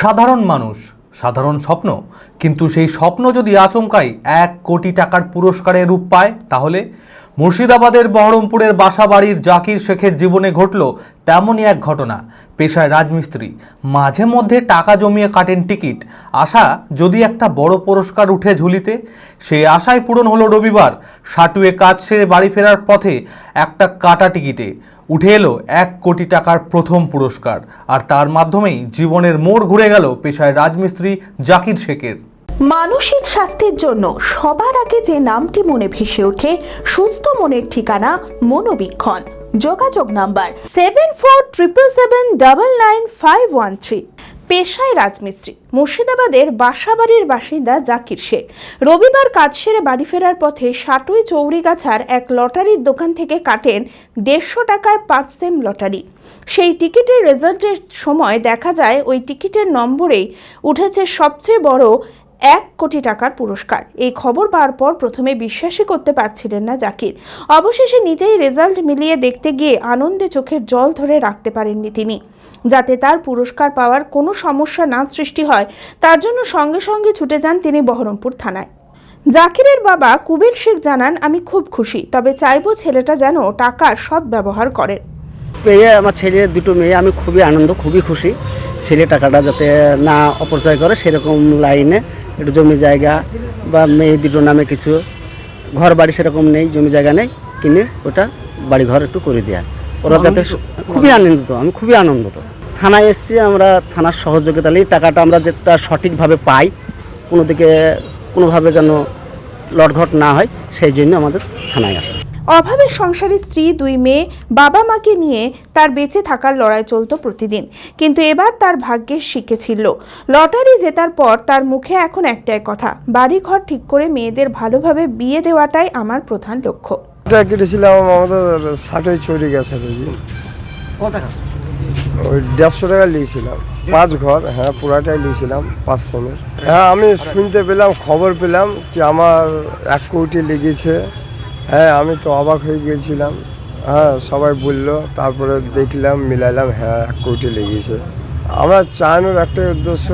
সাধারণ মানুষ, সাধারণ স্বপ্ন। কিন্তু সেই স্বপ্ন যদি আচমকাই এক কোটি টাকার পুরস্কারের রূপ পায়, তাহলে মুর্শিদাবাদের বহরমপুরের বাসাবাড়ির জাকির শেখের জীবনে ঘটল তেমনই এক ঘটনা। পেশায় রাজমিস্ত্রি। মাঝে মধ্যে টাকা জমিয়ে কাটেন টিকিট। আশা, যদি একটা বড় পুরস্কার উঠে ঝুলিতে সেই আশায় পূরণ হলো রবিবার। সাটুয়ে কাজ সেরে বাড়ি ফেরার পথে একটা কাটা টিকিটে। উঠে এলো এক কোটি টাকার প্রথম পুরস্কার। আর তার মাধ্যমেই জীবনের মোড় ঘুরে গেল পেশায় রাজমিস্ত্রি জাকির শেখের। মানসিক স্বাস্থ্যের জন্য সবার আগে যে নামটি মনে ভেসে ওঠে, সুস্থ মনের ঠিকানা মনোবীক্ষণ। যোগাযোগ number seven four triple seven double nine five one three পেশায় রাজমিস্ত্রি, মুর্শিদাবাদের বাসাবাড়ির বাসিন্দা জাকির শেখ। রবিবার কাজ সেরে বাড়ি ফেরার পথে সাটুই চৌরিগাছার এক লটারির দোকান থেকে কাটেন দেড়শো টাকার পাঁচ সেম লটারি। সেই টিকিটের রেজাল্টের সময় দেখা যায় ওই টিকিটের নম্বরেই উঠেছে সবচেয়ে বড় এক কোটি টাকার পুরস্কার। এই খবর পাওয়ার পর প্রথমে বিশ্বাসই করতে পারছিলেন না জাকির। অবশেষে নিজেই রেজাল্ট মিলিয়ে দেখতে গিয়ে আনন্দে চোখের জল ধরে রাখতে পারেননি তিনি। যাতে তার পুরস্কার পাওয়ার কোনো সমস্যা না সৃষ্টি হয়, তার জন্য সঙ্গে সঙ্গে ছুটে যান তিনি বহরমপুর থানায়। জাকিরের বাবা কুবের শেখ জানান, আমি খুব খুশি, তবে চাইব ছেলেটা যেন টাকার সদ্ব্যবহার করে। পেয়ে আমার ছেলে, দুটো মেয়ে, আমি খুবই আনন্দ, খুবই খুশি। ছেলে টাকাটা যাতে না অপচয় করে সেরকম লাইনে একটু জমি জায়গা বা মেয়ে দুটো নামে কিছু ঘর বাড়ি সেরকম নেই জমি জায়গা নেই কিনে ওটা বাড়ি ঘর একটু করে দেওয়া ওরা যাতে খুবই আনন্দিত আমি খুবই আনন্দিত। থানায় এসছি আমরা থানার সহযোগিতা নিয়ে টাকাটা আমরা যেটা সঠিকভাবে পাই কোনো দিকে কোনোভাবে যেন লটঘট না হয় সেই জন্য আমাদের থানায় আসা। অভাবের সংসারে স্ত্রী দুই মেয়ে বাবা মাকে নিয়ে তার বেঁচে থাকার লড়াই চলতো প্রতিদিন। কিন্তু এবার তার ভাগ্যের শিখে ছিল লটারি জেতার পর তার মুখে এখন একটাই কথা বাড়ি ঘর ঠিক করে মেয়েদের ভালোভাবে বিয়ে দেওয়াটাই আমার প্রধান লক্ষ্য। এটা কেটেছিলাম আমাদের ষাটই চুরি গেছে ওই দেড়শো টাকা নিয়েছিলাম। পাঁচ ঘর হ্যাঁ পুরাটাই নিয়েছিলাম পাঁচ সেমের হ্যাঁ আমি শুনতে পেলাম খবর পেলাম কি আমার এক কোটি লেগেছে। হ্যাঁ আমি তো অবাক হয়ে গিয়েছিলাম। হ্যাঁ সবাই বলল, তারপরে দেখলাম, মিলাইলাম হ্যাঁ এক কোটি লেগেছে। আমার চালানোর একটাই উদ্দেশ্য,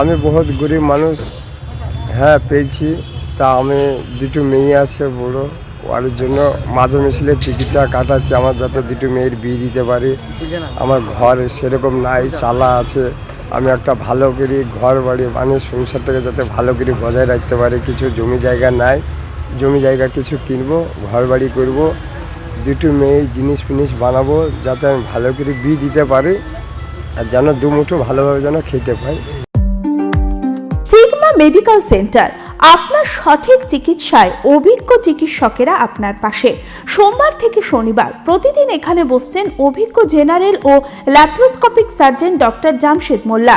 আমি বহুত গরিব মানুষ হ্যাঁ পেয়েছি। তা আমি দুটো মেয়ে আছে, বড়। ওর জন্য মাঝে মিছিলে টিকিটটা কাটাচ্ছি, আমার যাতে দুটো মেয়ের বিয়ে দিতে পারি। আমার ঘর সেরকম নাই, চালা আছে। আমি একটা ভালো করে ঘর বাড়ি মানে সংসারটাকে যাতে ভালো করে বজায় রাখতে পারি, কিছু জমি জায়গা নাই। জমি জায়গা কিছু কিনবো ঘর বাড়ি করব, দুটো মেয়ে জিনিস ফিনিস বানাবো, যাতে আমি ভালো করে বিয়ে দিতে পারি, আর যেন দুমুঠো ভালোভাবে যেন খেতে পাই সিগমা মেডিকেল সেন্টার, আপনার সঠিক চিকিৎসায় অভিজ্ঞ চিকিৎসকেরা আপনার পাশে। সোমবার থেকে শনিবার প্রতিদিন এখানে বসছেন অভিজ্ঞ জেনারেল ও laparoscopic surgeon doctor Jamshed Molla.